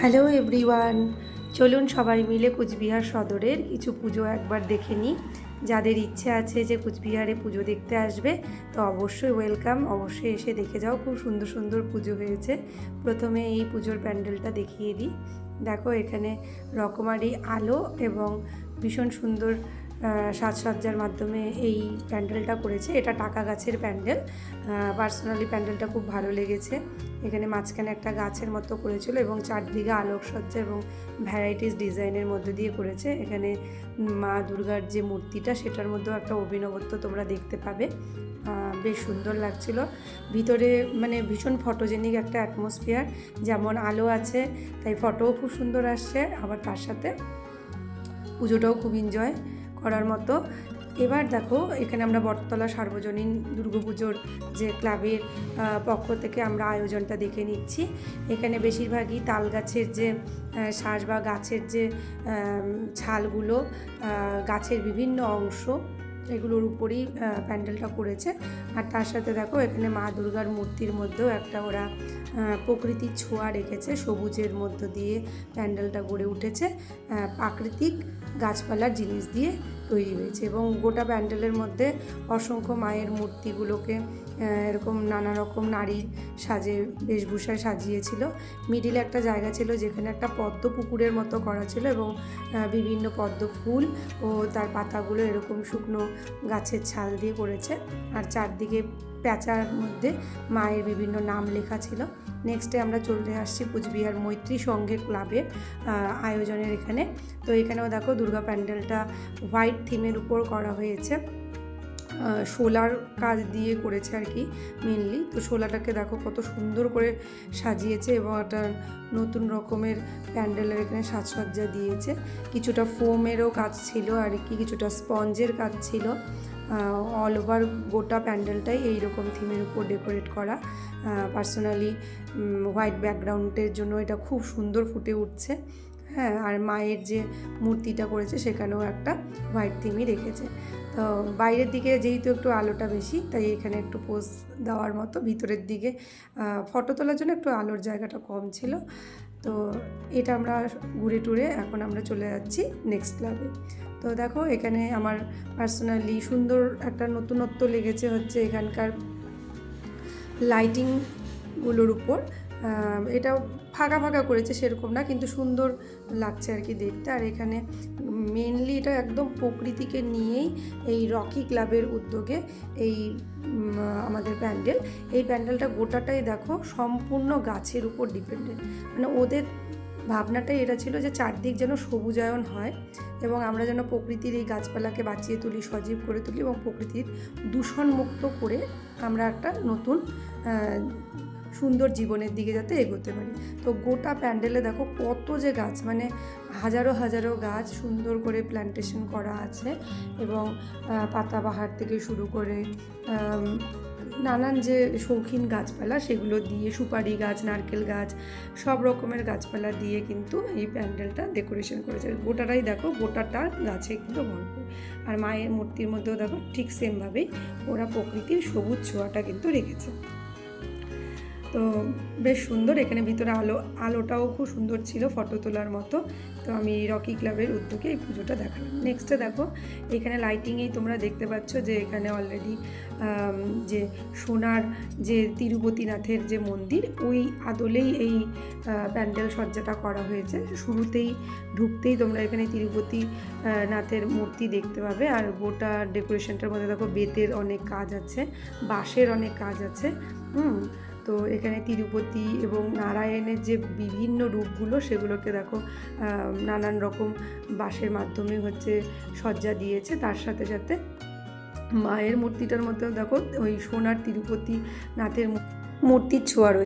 Hello everyone চলুন সবাই মিলে কুচবিহার সদরের কিছু পুজো একবার দেখে নিই। যাদের ইচ্ছে আছে যে কুচবিহারে পুজো দেখতে আসবে, তো অবশ্যই ওয়েলকাম অবশ্যই এসে দেখে যাও, খুব সুন্দর সুন্দর পুজো হয়েছে। প্রথমে এই পুজোর প্যান্ডেলটা দেখিয়ে দিই। দেখো, এখানে রকমারি আলো এবং ভীষণ সুন্দর সাজসজ্জার মাধ্যমে এই প্যান্ডেলটা করেছে। এটা টাকা গাছের প্যান্ডেল। পার্সোনালি প্যান্ডেলটা খুব ভালো লেগেছে। এখানে মাঝখানে একটা গাছের মতো করেছিল এবং চারদিকে আলোকসজ্জা এবং ভ্যারাইটিস ডিজাইনের মধ্যে দিয়ে করেছে। এখানে মা দুর্গার যে মূর্তিটা, সেটার মধ্যেও একটা অভিনবত্ব তোমরা দেখতে পাবে। বেশ সুন্দর লাগছিল। ভিতরে মানে ভীষণ ফটোজেনিক একটা অ্যাটমসফিয়ার যেমন আলো আছে, তাই ফটোও খুব সুন্দর আসছে। আবার তার সাথে পুজোটাও খুব এনজয় করার মতো। এবার দেখো, এখানে আমরা বটতলা সার্বজনীন দুর্গাপুজোর যে ক্লাবের পক্ষ থেকে আমরা আয়োজনটা দেখে নিচ্ছি। এখানে বেশিরভাগই তাল গাছের যে শ্বাস বা গাছের যে ছালগুলো গাছের বিভিন্ন অংশ, এগুলোর উপরেই প্যান্ডেলটা করেছে। আর তার সাথে দেখো, এখানে মা দুর্গার মূর্তির মধ্যেও একটা ওরা প্রকৃতির ছোঁয়া রেখেছে, সবুজের মধ্য দিয়ে প্যান্ডেলটা গড়ে উঠেছে। প্রাকৃতিক গাছপালার জিনিস দিয়ে তৈরি হয়েছে এবং গোটা প্যান্ডেলের মধ্যে অসংখ্য মায়ের মূর্তিগুলোকে এরকম নানা রকম নারীর সাজে, বেশভূষায় সাজিয়েছিল। মিডিলে একটা জায়গা ছিল যেখানে একটা পদ্ম পুকুরের মতো করা ছিল এবং বিভিন্ন পদ্ম ফুল ও তার পাতাগুলো এরকম শুকনো গাছের ছাল দিয়ে করেছে। আর চারদিকে প্যাঁচার মধ্যে মায়ের বিভিন্ন নাম লেখা ছিল। নেক্সটে আমরা চলে আসছি কুচবিহার মৈত্রী সংঘের ক্লাবের আয়োজনের এখানে। তো এখানেও দেখো দুর্গা প্যান্ডেলটা হোয়াইট থিমের উপর করা হয়েছে। সোলার কাজ দিয়ে করেছে আর কি মেনলি তো শোলাটাকে দেখো কত সুন্দর করে সাজিয়েছে এবং একটা নতুন রকমের প্যান্ডেলের এখানে সাজসজ্জা দিয়েছে। কিছুটা ফোমেরও কাজ ছিল আর কি, কিছুটা স্পঞ্জের কাজ ছিল। অল ওভার গোটা প্যান্ডেলটাই এইরকম থিমের উপর ডেকোরেট করা। পার্সোনালি হোয়াইট ব্যাকগ্রাউন্ডের জন্য এটা খুব সুন্দর ফুটে উঠছে। হ্যাঁ আর মায়ের যে মূর্তিটা করেছে সেখানেও একটা হোয়াইট থিমই রেখেছে। তো বাইরের দিকে যেহেতু একটু আলোটা বেশি, তাই এখানে একটু পোজ দেওয়ার মতো। ভিতরের দিকে ফটো তোলার জন্য একটু আলোর জায়গাটা কম ছিল। তো এটা আমরা ঘুরে টুরে এখন আমরা চলে যাচ্ছি নেক্সট ক্লাবে তো দেখো, এখানে আমার পার্সোনালি সুন্দর একটা নতুনত্ব লেগেছে হচ্ছে এখানকার লাইটিংগুলোর উপর। এটা ফাঁকা ফাঁকা করেছে সেরকম না, কিন্তু সুন্দর লাগছে আর কি দেখতে। আর এখানে মেনলি এটা একদম প্রকৃতিকে নিয়েই এই রকি ক্লাবের উদ্যোগে এই আমাদের প্যান্ডেল। এই প্যান্ডেলটা গোটাটাই দেখো সম্পূর্ণ গাছের উপর ডিপেন্ডেন্ট মানে ওদের ভাবনাটাই এটা ছিল যে চারদিক যেন সবুজায়ন হয় এবং আমরা যেন প্রকৃতির এই গাছপালাকে বাঁচিয়ে তুলি, সজীব করে তুলি এবং প্রকৃতির দূষণমুক্ত করে আমরা একটা নতুন সুন্দর জীবনের দিকে যাতে এগোতে পারি। তো গোটা প্যান্ডেলে দেখো কত যে গাছ মানে হাজারো হাজারো গাছ সুন্দর করে প্ল্যান্টেশন করা আছে এবং পাতাবাহার থেকে শুরু করে নানান যে শৌখিন গাছপালা, সেগুলো দিয়ে সুপারি গাছ, নারকেল গাছ, সব রকমের গাছপালা দিয়ে কিন্তু এই প্যান্ডেলটা ডেকোরেশন করেছে। গোটাটাই দেখো, গোটাটা গাছে কিন্তু ভরপুর। আর মায়ের মূর্তির মধ্যেও দেখো ঠিক সেমভাবেই ওরা প্রকৃতির সবুজ ছোঁয়াটা কিন্তু রেখেছে। তো বেশ সুন্দর, এখানে ভিতরে আলো, আলোটাও খুব সুন্দর ছিল ফটো তোলার মতো। তো আমি রকি ক্লাবের উদ্যোগে এই পুজোটা দেখালাম। নেক্সটে দেখো, এখানে লাইটিংয়েই তোমরা দেখতে পাচ্ছ যে এখানে অলরেডি যে সোনার যে তিরুপতিনাথের যে মন্দির, ওই আদলেই এই প্যান্ডেল সজ্জাটা করা হয়েছে। শুরুতেই ঢুকতেই তোমরা এখানে তিরুপতি নাথের মূর্তি দেখতে পাবে। আর গোটা ডেকোরেশনটার মধ্যে দেখো বেতের অনেক কাজ আছে, বাঁশের অনেক কাজ আছে। হুম তো এখানে তিরুপতি এবং নারায়ণের যে বিভিন্ন রূপগুলো সেগুলোকে দেখো নানান রকম বাসের মাধ্যমে হচ্ছে সজ্জা দিয়েছে। তার সাথে সাথে মায়ের মূর্তিটার মধ্যেও দেখো, ওই সোনার তিরুপতি নাথের মূর্তির ছোঁয়া রয়েছে